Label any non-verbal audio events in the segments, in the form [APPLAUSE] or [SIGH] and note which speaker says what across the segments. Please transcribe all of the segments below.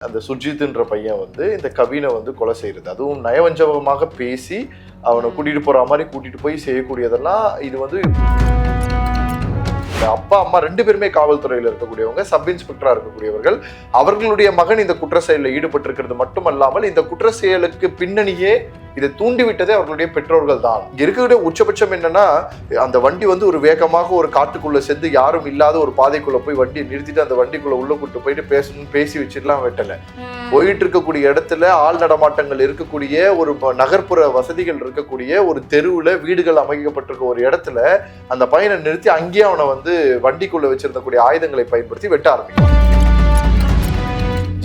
Speaker 1: அந்த சுர்ஜித்ன்ற பையன் வந்து இந்த கவினை வந்து கொலை செய்கிறது அதுவும் நயவஞ்சகமாக பேசி அவனை கூட்டிகிட்டு போகிற மாதிரி கூட்டிகிட்டு போய் செய்யக்கூடியதெல்லாம் இது வந்து அப்பா அம்மா ரெண்டு பேருமே காவல்துறையில் இருக்கக்கூடியவங்க சப் இன்ஸ்பெக்டரா இருக்கக்கூடியவர்கள். அவர்களுடைய மகன் இந்த குற்ற செயலில் ஈடுபட்டிருக்கிறது மட்டுமல்லாமல் இந்த குற்ற செயலுக்கு பின்னணியே இதை தூண்டிவிட்டதே அவர்களுடைய பெற்றோர்கள் தான். இங்க இருக்கக்கூடிய உச்சபட்சம் என்னன்னா அந்த வண்டி வந்து ஒரு வேகமாக ஒரு காட்டுக்குள்ள சென்று யாரும் இல்லாத ஒரு பாதைக்குள்ள போய் வண்டியை நிறுத்திட்டு அந்த வண்டிக்குள்ள உள்ள கூட்டு போயிட்டு பேசணும் பேசி வச்சிடலாம் வெட்டல போயிட்டு இருக்கக்கூடிய இடத்துல ஆள் நடமாட்டங்கள் இருக்கக்கூடிய ஒரு நகர்ப்புற வசதிகள் இருக்கக்கூடிய ஒரு தெருவுல வீடுகள் அமைக்கப்பட்டிருக்க ஒரு இடத்துல அந்த பையனை நிறுத்தி அங்கேயே அவனை வந்து வண்டிக்குள்ள வச்சிருந்தக்கூடிய ஆயுதங்களை பயன்படுத்தி வெட்ட ஆரம்பிக்கும்.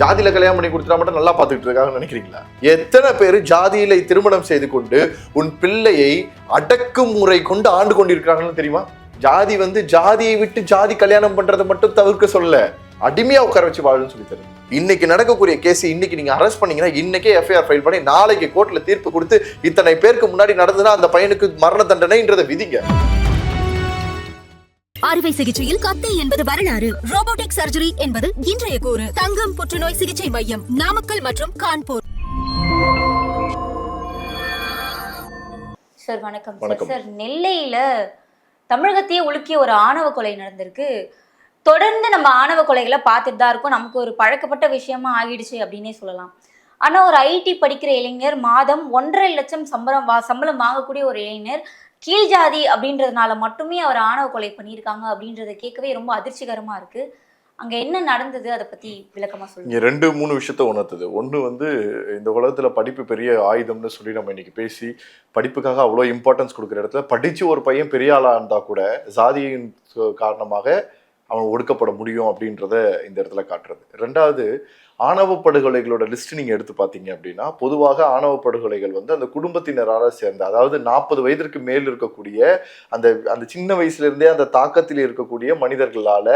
Speaker 1: ஜாதியில கல்யாணம் பண்ணி கொடுத்துட்டா மட்டும் நல்லா பார்த்துக்கிட்டு இருக்காங்கன்னு நினைக்கிறீங்களா? எத்தனை பேர் ஜாதியில திருமணம் செய்து கொண்டு உன் பிள்ளையை அடக்குமுறை கொண்டு ஆண்டு கொண்டிருக்கிறாங்கன்னு தெரியுமா? ஜாதி வந்து ஜாதியை விட்டு ஜாதி கல்யாணம் பண்றதை மட்டும் தவிர்க்க சொல்ல அடிமையா உட்கார வச்சு வாழுன்னு சொல்லி தருது. இன்னைக்கு நடக்கக்கூடிய கேஸ் இன்னைக்கு நீங்க அரெஸ்ட் பண்ணீங்கன்னா இன்னைக்கே எஃப்ஐஆர் ஃபைல் பண்ணி நாளைக்கு கோர்ட்ல தீர்ப்பு கொடுத்து இத்தனை பேருக்கு முன்னாடி நடந்ததுன்னா அந்த பையனுக்கு மரண தண்டனைன்றதை விதிங்க.
Speaker 2: அறுவை சிகிச்சையில் கத்தை என்பது வரலாறு. ரோபோட்டிக் சர்ஜரி என்பது இன்றைய கூறு. தங்கம் புற்றுநோய் சிகிச்சை மையம் நாமக்கல் மற்றும் கான்பூர்.
Speaker 3: சார் வணக்கம். சார் நெல்லையில தமிழகத்தையே உலுக்கிய ஒரு ஆணவ கொலை நடந்திருக்கு. தொடர்ந்து நம்ம ஆணவ கொலைகளை பார்த்துட்டு தான் இருக்கோம். நமக்கு ஒரு பழக்கப்பட்ட விஷயமா ஆகிடுச்சு அப்படின்னே சொல்லலாம். ஆனா ஒரு ஐடி படிக்கிற இளைஞர் மாதம் ஒன்றரை லட்சம் சம்பளம் வா சம்பளம் வாங்கக்கூடிய ஒரு இளைஞர் கீழ் ஜாதி அப்படின்றதுனால மட்டுமே அவர் ஆணவ கொலை பண்ணியிருக்காங்க அப்படின்றத கேட்கவே ரொம்ப அதிர்ச்சிகரமாக இருக்கு. அங்க என்ன நடந்தது? அதை பத்தி விளக்கமா சொல்லுங்க.
Speaker 1: ரெண்டு மூணு விஷயத்த உணர்த்துது. ஒன்று வந்து இந்த உலகத்துல படிப்பு பெரிய ஆயுதம்னு சொல்லி நம்ம இன்னைக்கு பேசி படிப்புக்காக அவ்வளோ இம்பார்ட்டன்ஸ் கொடுக்குற இடத்துல படிச்சு ஒரு பையன் பெரிய ஆளா இருந்தா கூட ஜாதியின் காரணமாக அவன் ஒடுக்கப்பட முடியும் அப்படின்றத இந்த இடத்துல காட்டுறது. ரெண்டாவது ஆணவ படுகொலைகளோட லிஸ்ட் நீங்கள் எடுத்து பார்த்தீங்க அப்படின்னா பொதுவாக ஆணவ படுகொலைகள் வந்து அந்த குடும்பத்தினரால் சேர்ந்த அதாவது நாற்பது வயதிற்கு மேல் இருக்கக்கூடிய அந்த அந்த சின்ன வயசுலேருந்தே அந்த தாக்கத்தில் இருக்கக்கூடிய மனிதர்களால்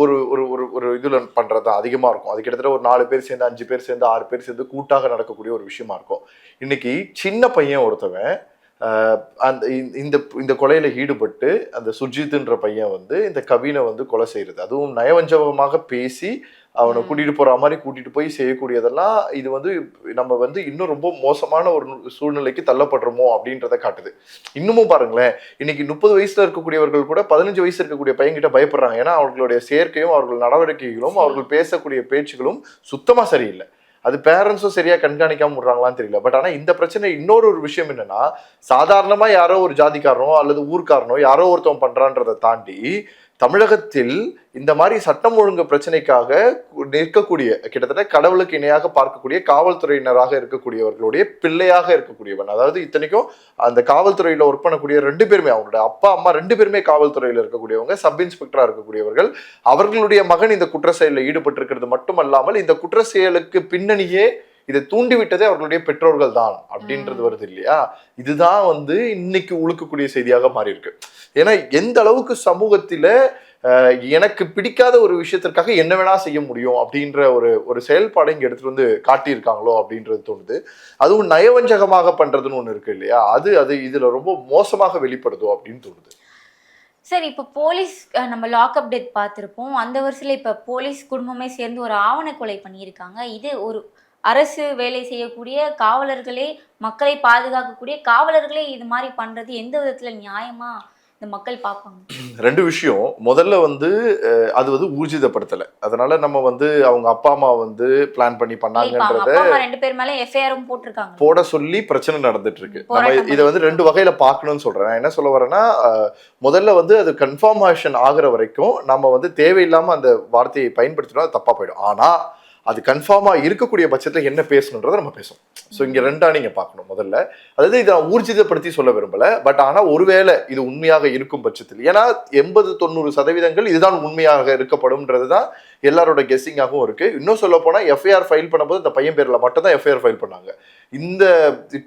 Speaker 1: ஒரு ஒரு ஒரு ஒரு இதில் பண்ணுறது தான் அதிகமாக இருக்கும். அது கிட்டத்தட்ட ஒரு நாலு பேர் சேர்ந்து அஞ்சு பேர் சேர்ந்து ஆறு பேர் சேர்ந்து கூட்டாக நடக்கக்கூடிய ஒரு விஷயமா இருக்கும். இன்னைக்கு சின்ன பையன் ஒருத்தவன் அந்த இந்த- இந்த இந்த கொலையில ஈடுபட்டு அந்த சுர்ஜித்ன்ற பையன் வந்து இந்த கவினை வந்து கொலை செய்யறது. அதுவும் நயவஞ்சகமாக பேசி அவனை
Speaker 3: ம்.
Speaker 1: கூட்டிட்டு போற மாதிரி கூட்டிட்டு போய் செய்யக்கூடியதெல்லாம் இது வந்து நம்ம வந்து இன்னும் ரொம்ப மோசமான ஒரு சூழ்நிலைக்கு தள்ளப்படுறோமோ அப்படின்றத காட்டுது. இன்னமும் பாருங்களேன் இன்னைக்கு முப்பது வயசுல இருக்கக்கூடியவர்கள் கூட பதினஞ்சு வயசு இருக்கக்கூடிய பையன்கிட்ட பயப்படுறாங்க. ஏன்னா அவர்களுடைய சேர்க்கையும் அவர்கள் நடவடிக்கைகளும் அவர்கள் பேசக்கூடிய பேச்சுகளும் சுத்தமா சரியில்லை. அது பேரண்ட்ஸும் சரியா கண்காணிக்காம விடுறாங்களான்னு தெரியல. பட் ஆனா இந்த பிரச்சனை இன்னொரு ஒரு விஷயம் என்னன்னா சாதாரணமா யாரோ ஒரு ஜாதிக்காரனோ அல்லது ஊர்க்காரனோ யாரோ ஒருத்தவன் பண்றான்றதை தாண்டி தமிழகத்தில் இந்த மாதிரி சட்டம் ஒழுங்கு பிரச்சனைக்காக நிற்கக்கூடிய கிட்டத்தட்ட கடவுளுக்கு இணையாக பார்க்கக்கூடிய காவல்துறையினராக இருக்கக்கூடியவர்களுடைய பிள்ளையாக இருக்கக்கூடியவன். அதாவது இத்தனைக்கும் அந்த காவல்துறையில ஒர்க் பண்ணக்கூடிய ரெண்டு பேருமே அவங்களோட அப்பா அம்மா ரெண்டு பேருமே காவல்துறையில இருக்கக்கூடியவங்க சப் இன்ஸ்பெக்டரா இருக்கக்கூடியவர்கள். அவர்களுடைய மகன் இந்த குற்ற செயலில் ஈடுபட்டிருக்கிறது மட்டுமல்லாமல் இந்த குற்ற செயலுக்கு பின்னணியே இதை தூண்டிவிட்டதே அவர்களுடைய பெற்றோர்கள் தான் அப்படின்றது வருது இல்லையா? இதுதான் வந்து இன்னைக்கு உழுக்கக்கூடிய செய்தியாக மாறி இருக்கு ஏன்னா எந்த அளவுக்கு சமூகத்தில எனக்கு பிடிக்காத ஒரு விஷயத்திற்காக என்ன வேணா செய்ய முடியும் அப்படின்ற ஒரு ஒரு செயல்பாடை இங்க எடுத்துட்டு வந்து காட்டியிருக்காங்களோ அப்படின்றது தோணுது. அதுவும் நயவஞ்சகமாக பண்றதுன்னு ஒண்ணு இருக்கு இல்லையா? அது அது இதுல ரொம்ப மோசமாக வெளிப்படுதோ அப்படின்னு தோணுது.
Speaker 3: சார் இப்போ போலீஸ் நம்ம லாக்அப் டெத் பார்த்துருப்போம். அந்த வருஷத்தில் இப்போ போலீஸ் குடும்பமே சேர்ந்து ஒரு ஆவண கொலை பண்ணியிருக்காங்க. இது ஒரு அரசு வேலை செய்யக்கூடிய காவலர்களே மக்களை பாதுகாக்கக்கூடிய காவலர்களே இது மாதிரி பண்றது எந்த விதத்துல நியாயமா? இந்த மக்கள் பார்ப்பாங்க.
Speaker 1: ரெண்டு விஷயம். முதல்ல வந்து அது வந்து ஊர்ஜிதப்படுத்தல. அதனால நம்ம வந்து அவங்க அப்பா அம்மா வந்து பிளான் பண்ணி பண்ணாங்கன்றத
Speaker 3: ரெண்டு பேர் மேல எஃப்ஐஆரும் போட்டிருக்காங்க.
Speaker 1: போட சொல்லி பிரச்சனை நடந்துட்டு இருக்கு. நம்ம இதை வந்து ரெண்டு வகையில பார்க்கணும்னு சொல்றேன். நான் என்ன சொல்ல வரேன்னா முதல்ல வந்து அது கன்ஃபர்மேஷன் ஆகுற வரைக்கும் நம்ம வந்து தேவையில்லாம அந்த வார்த்தையை பயன்படுத்தினா அது தப்பா போயிடும். ஆனா அது கன்ஃபார்மாக இருக்கக்கூடிய பட்சத்தில் என்ன பேசணுன்றதை நம்ம பேசுவோம். ஸோ இங்கே ரெண்டாக நீங்கள் பார்க்கணும் முதல்ல. அதாவது இதை நான் ஊர்ஜிதப்படுத்தி சொல்ல விரும்பலை. பட் ஆனால் ஒருவேளை இது உண்மையாக இருக்கும் பட்சத்தில். ஏன்னா எண்பது தொண்ணூறு சதவீதங்கள் இதுதான் உண்மையாக இருக்கப்படும்ன்றது தான் எல்லாரோட கெஸ்ஸிங்காகவும் இருக்குது இன்னும் சொல்ல போனால் எஃப்ஐஆர் ஃபைல் பண்ணும்போது இந்த பையன் பேரில் மட்டும் தான் எஃப்ஐஆர் ஃபைல் பண்ணாங்க. இந்த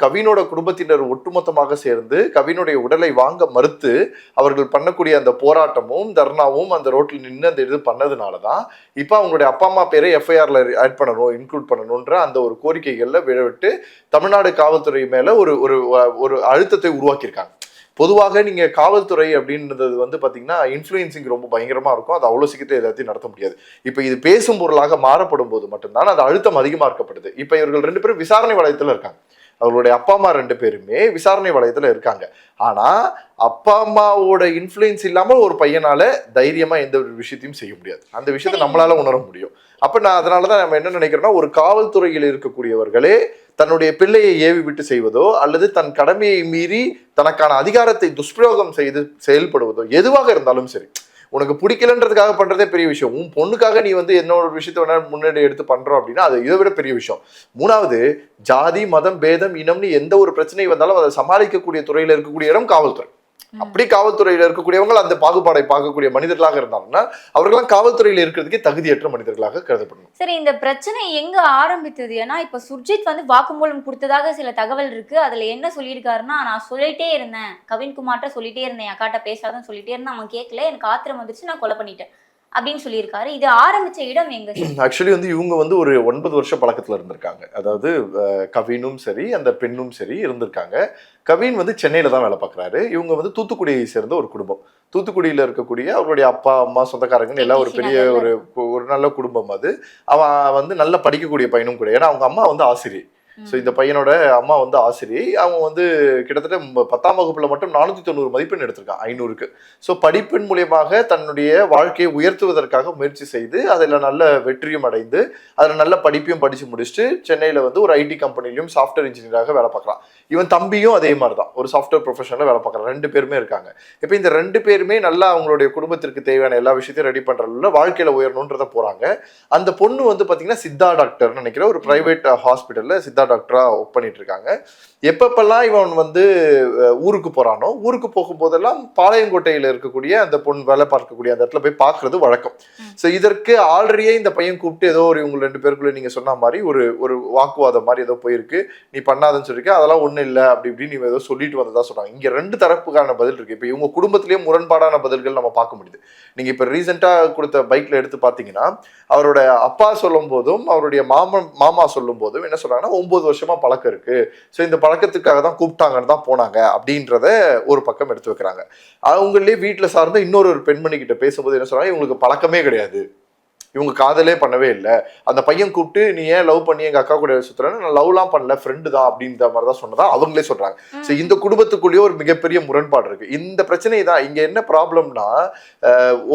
Speaker 1: கவினோட குடும்பத்தினர் ஒட்டுமொத்தமாக சேர்ந்து கவினுடைய உடலை வாங்க மறுத்து அவர்கள் பண்ணக்கூடிய அந்த போராட்டமும் தர்ணாவும் அந்த ரோட்டில் நின்று அந்த இது பண்ணதுனால தான் இப்போ அவங்களுடைய அப்பா அம்மா பேரை எஃப்ஐஆரில் ஆட் பண்ணணும் இன்க்ளூட் பண்ணணுன்ற அந்த ஒரு கோரிக்கைகளில் விழவிட்டு தமிழ்நாடு காவல்துறை மேலே ஒரு ஒரு ஒரு அழுத்தத்தை உருவாக்கியிருக்காங்க. பொதுவாக நீங்க காவல்துறை அப்படின்றது வந்து பாத்தீங்கன்னா இன்ஃப்ளூயன்சிங் ரொம்ப பயங்கரமா இருக்கும். அது அவ்வளவு சீக்கிரத்தை எல்லாத்தையும் நடத்த முடியாது. இப்ப இது பேசும் பொருளாக மாறப்படும் போது மட்டும்தான் அது அழுத்தம் அதிகமாக இருக்கப்படுது இப்ப இவர்கள் ரெண்டு பேரும் விசாரணை வளையத்தில் இருக்காங்க. அவர்களுடைய அப்பா அம்மா ரெண்டு பேருமே விசாரணை வளையத்துல இருக்காங்க. ஆனா அப்பா அம்மாவோட இன்ஃப்ளூயன்ஸ் இல்லாம ஒரு பையனால தைரியமா எந்த ஒரு விஷயத்தையும் செய்ய முடியாது. அந்த விஷயத்தை. நம்மளால உணர முடியும். அப்ப நான் அதனாலதான் நம்ம என்ன நினைக்கிறோம்னா ஒரு காவல்துறையில் இருக்கக்கூடியவர்களே தன்னுடைய பிள்ளையை ஏவி விட்டு செய்வதோ அல்லது தன் கடமையை மீறி தனக்கான அதிகாரத்தை துஷ்பிரயோகம் செய்து செயல்படுவதோ எதுவாக இருந்தாலும் சரி உனக்கு பிடிக்கலன்றதுக்காக பண்ணுறதே பெரிய விஷயம். உன் பொண்ணுக்காக நீ வந்து என்ன ஒரு விஷயத்த வேணா முன்னாடி எடுத்து பண்ணுறோம் அப்படின்னா அது இதை விட பெரிய விஷயம். மூணாவது ஜாதி மதம் பேதம் இனம்னு எந்த ஒரு பிரச்சனை வந்தாலும் அதை சமாளிக்கக்கூடிய துறையில் இருக்கக்கூடிய இடம் காவல்துறை. அப்படி காவல்துறையில இருக்கக்கூடியவங்க அந்த பாகுபாடை பார்க்கக்கூடிய மனிதர்களாக இருந்தாங்கன்னா அவர்களாம் காவல்துறையில இருக்கிறதுக்கே தகுதியற்ற மனிதர்களாக கருதப்படணும்.
Speaker 3: சரி இந்த பிரச்சனை எங்க ஆரம்பித்தது? ஏன்னா இப்ப சுர்ஜித் வந்து வாக்குமூலம் கொடுத்ததாக சில தகவல் இருக்கு. அதுல என்ன சொல்லியிருக்காருன்னா நான் சொல்லிட்டே இருந்தேன். கவின்குமார்ட்ட சொல்லிட்டே இருந்தேன். அக்காட்ட பேசாதான் சொல்லிட்டே இருந்தேன். அவன் கேட்கல. எனக்கு ஆத்திரம் வந்துருச்சு. நான் கொலை பண்ணிட்டேன். அப்படின்னு சொல்லியிருக்காரு. இது ஆரம்பிச்ச இடம் எங்க
Speaker 1: ஆக்சுவலி [CLEARS THROAT] வந்து இவங்க வந்து ஒரு ஒன்பது வருஷம் பழக்கத்துல இருந்திருக்காங்க. அதாவது கவினும் சரி அந்த பெண்ணும் சரி இருந்திருக்காங்க. கவின் வந்து சென்னையில தான் வேலை பார்க்குறாரு. இவங்க வந்து தூத்துக்குடியை சேர்ந்த ஒரு குடும்பம். தூத்துக்குடியில இருக்கக்கூடிய அவருடைய அப்பா அம்மா சொந்தக்காரங்கன்னு எல்லாம் ஒரு பெரிய ஒரு ஒரு நல்ல குடும்பம் அது. அவன் வந்து நல்லா படிக்கக்கூடிய பையனும் கூட. ஏன்னா அவங்க அம்மா வந்து ஆசிரியர். ஸோ இந்த பையனோட அம்மா வந்து ஆசிரியை அவன் வந்து கிட்டத்தட்ட பத்தாம் வகுப்புல மட்டும் நானூற்றி தொண்ணூறு மதிப்பெண் எடுத்திருக்கான் ஐநூறுக்கு. ஸோ படிப்பின் மூலியமாக தன்னுடைய வாழ்க்கையை உயர்த்துவதற்காக முயற்சி செய்து அதில் நல்ல வெற்றியும் அடைந்து அதில் நல்ல படிப்பையும் படித்து முடிச்சுட்டு சென்னையில் வந்து ஒரு ஐடி கம்பெனிலையும் சாஃப்ட்வேர் இன்ஜினியராக வேலை பார்க்குறான். இவன் தம்பியும் அதே மாதிரி தான் ஒரு சாஃப்ட்வேர் ப்ரொஃபஷனில் வேலை பார்க்குறான். ரெண்டு பேருமே இருக்காங்க. இப்போ இந்த ரெண்டு பேருமே நல்லா அவங்களுடைய குடும்பத்திற்கு தேவையான எல்லா விஷயத்தையும் ரெடி பண்ணுறதுல வாழ்க்கையில் உயரணுன்றத போகிறாங்க அந்த பொண்ணு வந்து பார்த்தீங்கன்னா சித்தா டாக்டர்னு நினைக்கிற ஒரு பிரைவேட் ஹாஸ்பிட்டலில் சித்தா டாக்டராக ஒர்க் பண்ணிட்டு இருக்காங்க எப்பப்பெல்லாம் இவன் வந்து ஊருக்கு போறானோ ஊருக்கு போகும்போதெல்லாம் பாளையங்கோட்டையில் இருக்கக்கூடிய அந்த பொண்ணு வேலை பார்க்கக்கூடிய அந்த இடத்துல போய் பார்க்கறது வழக்கம். ஸோ இதற்கு ஆல்ரெடியே இந்த பையன் கூப்பிட்டு ஏதோ ஒரு இவங்க ரெண்டு பேருக்குள்ள நீங்க சொன்ன மாதிரி ஒரு ஒரு வாக்குவாதம் மாதிரி ஏதோ போயிருக்கு. நீ பண்ணாதன்னு சொல்லிருக்க அதெல்லாம் ஒன்றும் இல்லை அப்படி இப்படி நீ ஏதோ சொல்லிட்டு வந்ததா சொல்றாங்க. இங்க ரெண்டு தரப்புக்கான பதில் இருக்கு. இப்போ இவங்க குடும்பத்திலேயே முரண்பாடான பதில்கள் நம்ம பார்க்க முடியுது. நீங்க இப்போ ரீசெண்டாக கொடுத்த பைக்ல எடுத்து பார்த்தீங்கன்னா அவரோட அப்பா சொல்லும் போதும் அவருடைய மாமன் மாமா சொல்லும் போதும் என்ன சொல்றாங்கன்னா ஒன்பது வருஷமா பழக்கம் இருக்கு. ஸோ இந்த பழக்கத்துக்காக தான் கூப்பிட்டாங்கன்னு தான் போனாங்க அப்படின்றத ஒரு பக்கம் எடுத்து வைக்கிறாங்க. அவங்களே வீட்டில் சார்ந்த இன்னொரு ஒரு பெண்மணி கிட்ட பேசும்போது என்ன சொல்றாங்க? இவங்களுக்கு பழக்கமே கிடையாது. இவங்க காதலே பண்ணவே இல்லை. அந்த பையன் கூப்பிட்டு நீ ஏன் லவ் பண்ணி எங்க அக்கா கூட சுத்துறேன்னு? நான் லவ்லாம் பண்ணல ஃப்ரெண்டு தான் அப்படின்ற மாதிரி தான் சொன்னதா அவங்களே சொல்றாங்க. ஸோ இந்த குடும்பத்துக்குள்ளேயே ஒரு மிகப்பெரிய முரண்பாடு இருக்கு. இந்த பிரச்சனை தான் இங்க என்ன ப்ராப்ளம்னா